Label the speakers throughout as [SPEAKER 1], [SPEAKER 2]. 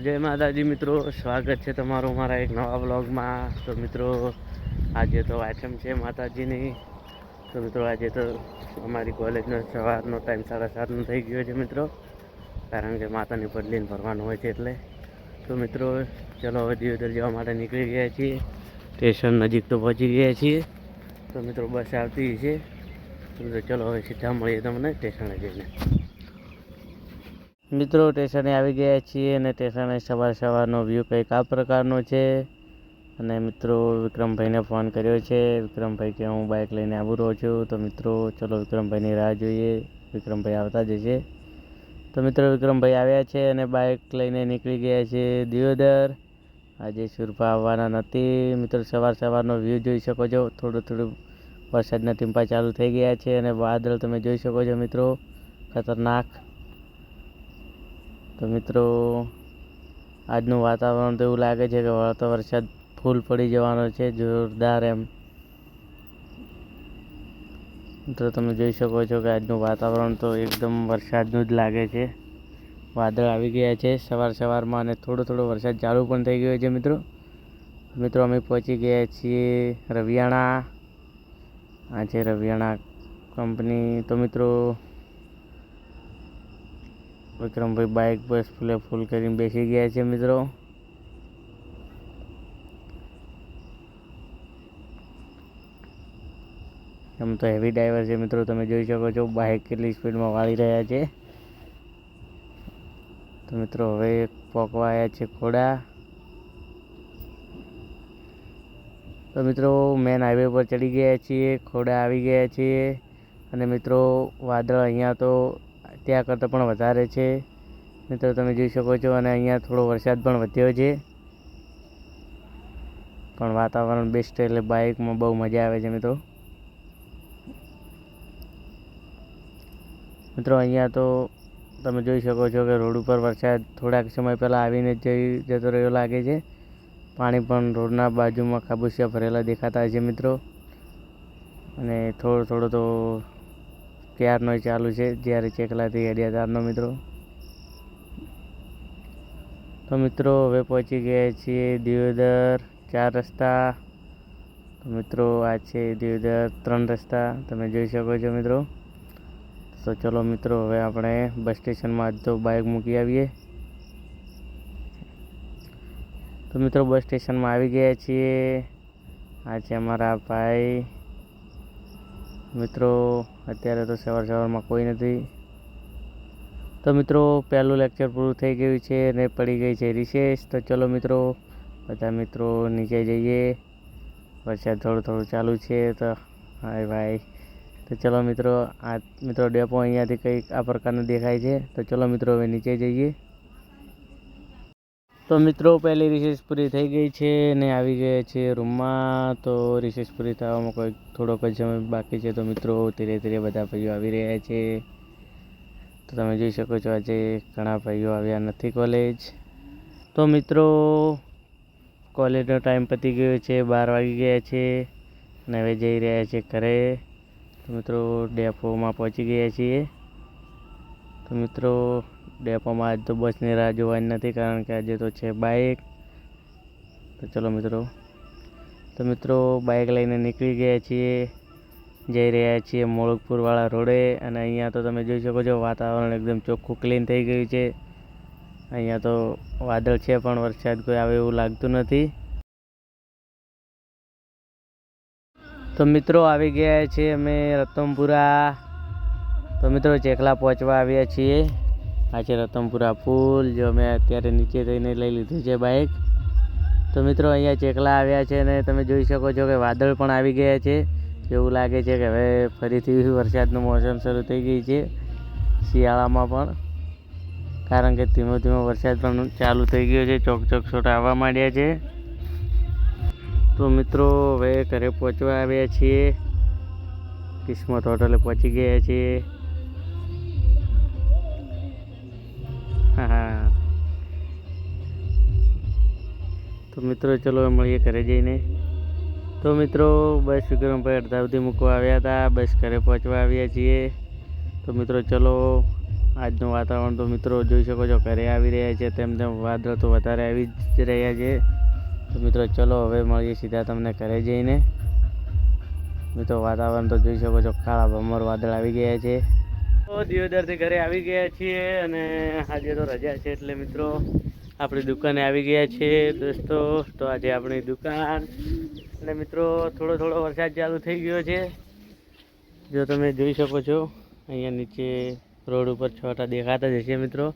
[SPEAKER 1] જય માતાજી મિત્રો, સ્વાગત છે તમારું મારા એક નવા બ્લોગમાં તો મિત્રો, આજે તો આઈટમ છે માતાજીની. તો મિત્રો, આજે તો અમારી કોલેજનો સવારનો ટાઈમ સાડા સાતનો થઈ ગયો છે મિત્રો. કારણ કે માતાની પડલીને ભરવાનું હોય છે એટલે. તો મિત્રો, ચલો હવે દિયોદર જવા માટે નીકળી ગયા છીએ. સ્ટેશન નજીક તો પહોંચી ગયા છીએ. તો મિત્રો, બસ આવતી છે. તો ચલો હવે સીધા મળીએ તમને સ્ટેશને જઈને. મિત્રો, સ્ટેશને આવી ગયા છીએ અને સ્ટેશને સવાર સવારનો વ્યૂ કંઈક આ પ્રકારનો છે. અને મિત્રો, વિક્રમભાઈને ફોન કર્યો છે. વિક્રમભાઈ કે હું બાઇક લઈને આવું રહ્યો છું. તો મિત્રો, ચલો વિક્રમભાઈની રાહ જોઈએ. વિક્રમભાઈ આવતા જ છે તો મિત્રો, વિક્રમભાઈ આવ્યા છે અને બાઇક લઈને નીકળી ગયા છે દિયોદર. આજે સુરભા આવવાના નથી. મિત્રો, સવાર સવારનો વ્યૂ જોઈ શકો છો. થોડું થોડું વરસાદના ટીમ્પા ચાલુ થઈ ગયા છે અને વાદળ તમે જોઈ શકો છો મિત્રો. ખતરનાક તો મિત્રો, આજનું વાતાવરણ તો એવું લાગે છે કે વળતો વરસાદ ફૂલ પડી જવાનો છે, જોરદાર એમ. મિત્રો, તમે જોઈ શકો છો કે આજનું વાતાવરણ તો એકદમ વરસાદનું જ લાગે છે. વાદળ આવી ગયા છે સવાર સવારમાં અને થોડો થોડો વરસાદ ચાલુ પણ થઈ ગયો છે, મિત્રો. મિત્રો, અમે પહોંચી ગયા છીએ રવિયાણા. આ છે રવિયાણા કંપની. તો મિત્રો વિક્રમભાઈ બાઇક બસ ફૂલે ફૂલ કરીને બેસી ગયા છે મિત્રો. એમ તો હેવી ડ્રાઈવર છે મિત્રો, તમે જોઈ શકો છો બાઇક કેટલી સ્પીડમાં વાળી રહ્યા છે. તો મિત્રો હવે પોકવા આવ્યા છે ખોડા તો મિત્રો મેન હાઈવે પર ચડી ગયા છીએ ખોડા આવી ગયા છીએ. અને મિત્રો વાદળ અહીંયા તો ત્યાં કરતાં પણ વધારે છે. મિત્રો, તમે જોઈ શકો છો અને અહીંયા થોડો વરસાદ પણ વધ્યો છે. પણ વાતાવરણ બેસ્ટ એટલે બાઇકમાં બહુ મજા આવે છે, મિત્રો. મિત્રો, અહીંયા તો તમે જોઈ શકો છો કે રોડ ઉપર વરસાદ થોડાક સમય પહેલાં આવીને જઈ જતો રહ્યો લાગે છે. પાણી પણ રોડના બાજુમાં ખાબુચિયા ભરેલા દેખાતા છે, મિત્રો. અને થોડો થોડો તો ક્યારનો ચાલુ છે? જ્યારે ચેકલાથી હેડ્યા ત્યારનો મિત્રો. તો મિત્રો, હવે પહોંચી ગયા છીએ દિયોદર ચાર રસ્તા. તો મિત્રો, આ છે દિયોદર ત્રણ રસ્તા. તમે જોઈ શકો છો મિત્રો. તો ચલો મિત્રો, હવે આપણે બસ સ્ટેશનમાં જ તો બાઇક મૂકી આવીએ. તો મિત્રો, બસ સ્ટેશનમાં આવી ગયા છીએ. આ છે અમારા ભાઈ મિત્રો, અત્યારે તો સવાર સવારમાં કોઈ નથી. તો મિત્રો, પહેલું લેક્ચર પૂરું થઈ ગયું છે અને પડી ગઈ છે રિસેસ તો ચલો મિત્રો, બધા મિત્રો નીચે જઈએ. વરસાદ થોડું થોડું ચાલુ છે તો, હાય ભાઈ. તો ચલો મિત્રો, આ મિત્રો ડેપો અહીંયાથી કંઈક આ પ્રકારનું દેખાય છે. તો ચલો મિત્રો હવે નીચે જઈએ. તો મિત્રો, પહેલી રિસેસ પૂરી થઈ ગઈ છે ને આવી ગયા છે રૂમમાં. તો રિસેસ પૂરી થવામાં કોઈ થોડોક જ સમય બાકી છે. તો મિત્રો, ધીરે ધીરે બધા ભાઈઓ આવી રહ્યા છે. તો તમે જોઈ શકો છો, આજે ઘણા ભાઈઓ આવ્યા નથી કોલેજ તો મિત્રો કોલેજનો ટાઈમ પતી ગયો છે, બાર વાગી ગયા છે અને હવે જઈ રહ્યા છે ઘરે. તો મિત્રો, ડેપોમાં પહોંચી ગયા છીએ. તો મિત્રો ડેપોમાં આજ તો બસની રાહ જોવાની નથી કારણ કે આજે તો છે બાઇક. તો ચલો મિત્રો, તો મિત્રો બાઇક લઈને નીકળી ગયા છીએ, જઈ રહ્યા છીએ મોળકપુરવાળા રોડે અને અહીંયા તો તમે જોઈ શકો છો વાતાવરણ એકદમ ચોખ્ખું ક્લીન થઈ ગયું છે. અહીંયા તો વાદળ છે પણ વરસાદ કોઈ આવે એવું લાગતું નથી. તો મિત્રો આવી ગયા છીએ અમે રતનપુરા. તો મિત્રો ચેખલા પહોંચવા આવ્યા છીએ. આ છે રતનપુરા પુલ, જો મેં અત્યારે નીચે થઈને લઈ લીધું છે બાઇક તો મિત્રો, અહીંયા ચેકલા આવ્યા છે અને તમે જોઈ શકો છો કે વાદળ પણ આવી ગયા છે. એવું લાગે છે કે હવે ફરીથી વરસાદનું મોસમ શરૂ થઈ ગઈ છે શિયાળામાં પણ. કારણ કે ધીમો ધીમો વરસાદ પણ ચાલુ થઈ ગયો છે, ચોક ચોક છોટ આવવા માંડ્યા છે. તો મિત્રો, હવે ઘરે પહોંચવા આવ્યા છીએ. કિસ્મત હોટલે પહોંચી ગયા છીએ. હા તો મિત્રો, ચલો મળીએ ઘરે જઈને. તો મિત્રો, બસ વિક્રમભાઈ સુધી મૂકવા આવ્યા હતા. બસ ઘરે પહોંચવા આવ્યા છીએ. તો મિત્રો, ચલો, આજનું વાતાવરણ તો મિત્રો જોઈ શકો છો, ઘરે આવી રહ્યા છે. તેમ તેમ વાદળ તો વધારે આવી જ રહ્યા છે. તો મિત્રો, ચલો હવે મળીએ સીધા તમને ઘરે જઈને. મિત્રો, વાતાવરણ તો જોઈ શકો છો, કાળા ભમર વાદળ આવી ગયા છે. તો દિયોદરથી ઘરે આવી ગયા છીએ અને આજે તો રજા છે એટલે મિત્રો, આપણી દુકાને આવી ગયા છીએ દોસ્તો. તો આજે આપણી દુકાન. અને મિત્રો, થોડો થોડો વરસાદ ચાલુ થઈ ગયો છે. જો તમે જોઈ શકો છો, અહીંયા નીચે રોડ ઉપર છોટા દેખાતા જ હશે મિત્રો.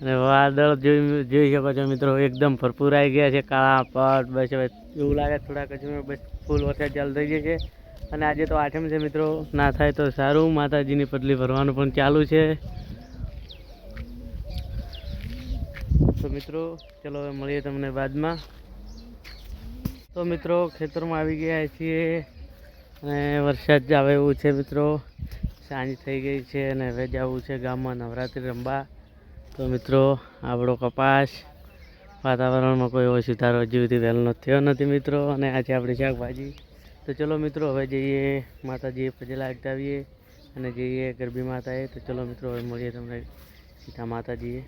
[SPEAKER 1] અને વાદળ જોઈ જોઈ શકો છો મિત્રો, એકદમ ભરપૂર આવી ગયા છે. કાળા પટ બસ હવે એવું લાગે થોડાક હજુ બસ ફૂલ વરસાદ ચાલુ થઈ ગયો છે. અને આજે તો આઠમ છે મિત્રો. ના થાય તો સારું. માતાજીની પટલી ભરવાનું પણ ચાલુ છે. તો મિત્રો, ચલો હવે મળીએ તમને બાદમાં. તો મિત્રો, ખેતરમાં આવી ગયા છીએ. અને વરસાદ આવે એવું છે મિત્રો. સાંજ થઈ ગઈ છે અને હવે જવું છે ગામમાં નવરાત્રિ રમવા તો મિત્રો, આપણો કપાસ વાતાવરણમાં કોઈ એવો સુધારો હજી સુધી વહેલો થયો નથી મિત્રો. અને આજે આપણી શાકભાજી તો ચલો મિત્રો, હવે જઈએ માતાજીએ પજેલા અટકાવીએ અને જઈએ ગરબી માતાએ. તો ચલો મિત્રો, હવે મળીએ તમને સીતા માતાજીએ.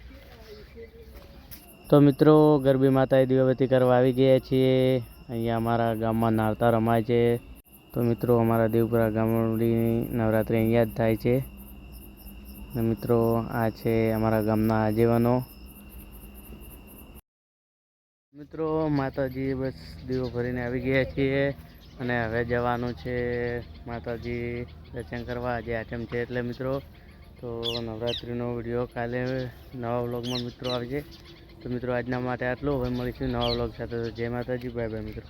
[SPEAKER 1] તો મિત્રો, ગરબી માતાએ દીવાબત્તી કરવા આવી ગયા છીએ. અહીંયા અમારા ગામમાં નારતા રમાય છે. તો મિત્રો, અમારા દેવપુરા ગામડીની નવરાત્રિ અહીંયા જ થાય છે. અને મિત્રો, આ છે અમારા ગામના આગેવાનો. મિત્રો માતાજી બસ દીવો ભરીને આવી ગયા છીએ. અને હવે જવાનું છે માતાજી દર્શન કરવા. આજે આઈટમ છે એટલે મિત્રો, તો નવરાત્રિનો વીડિયો કાલે નવા વ્લોગમાં મિત્રો આવશે તો મિત્રો, આજના માટે આટલું. હવે મળીશું નવા વ્લોગ સાથે. જય માતાજી. બાય બાય મિત્રો.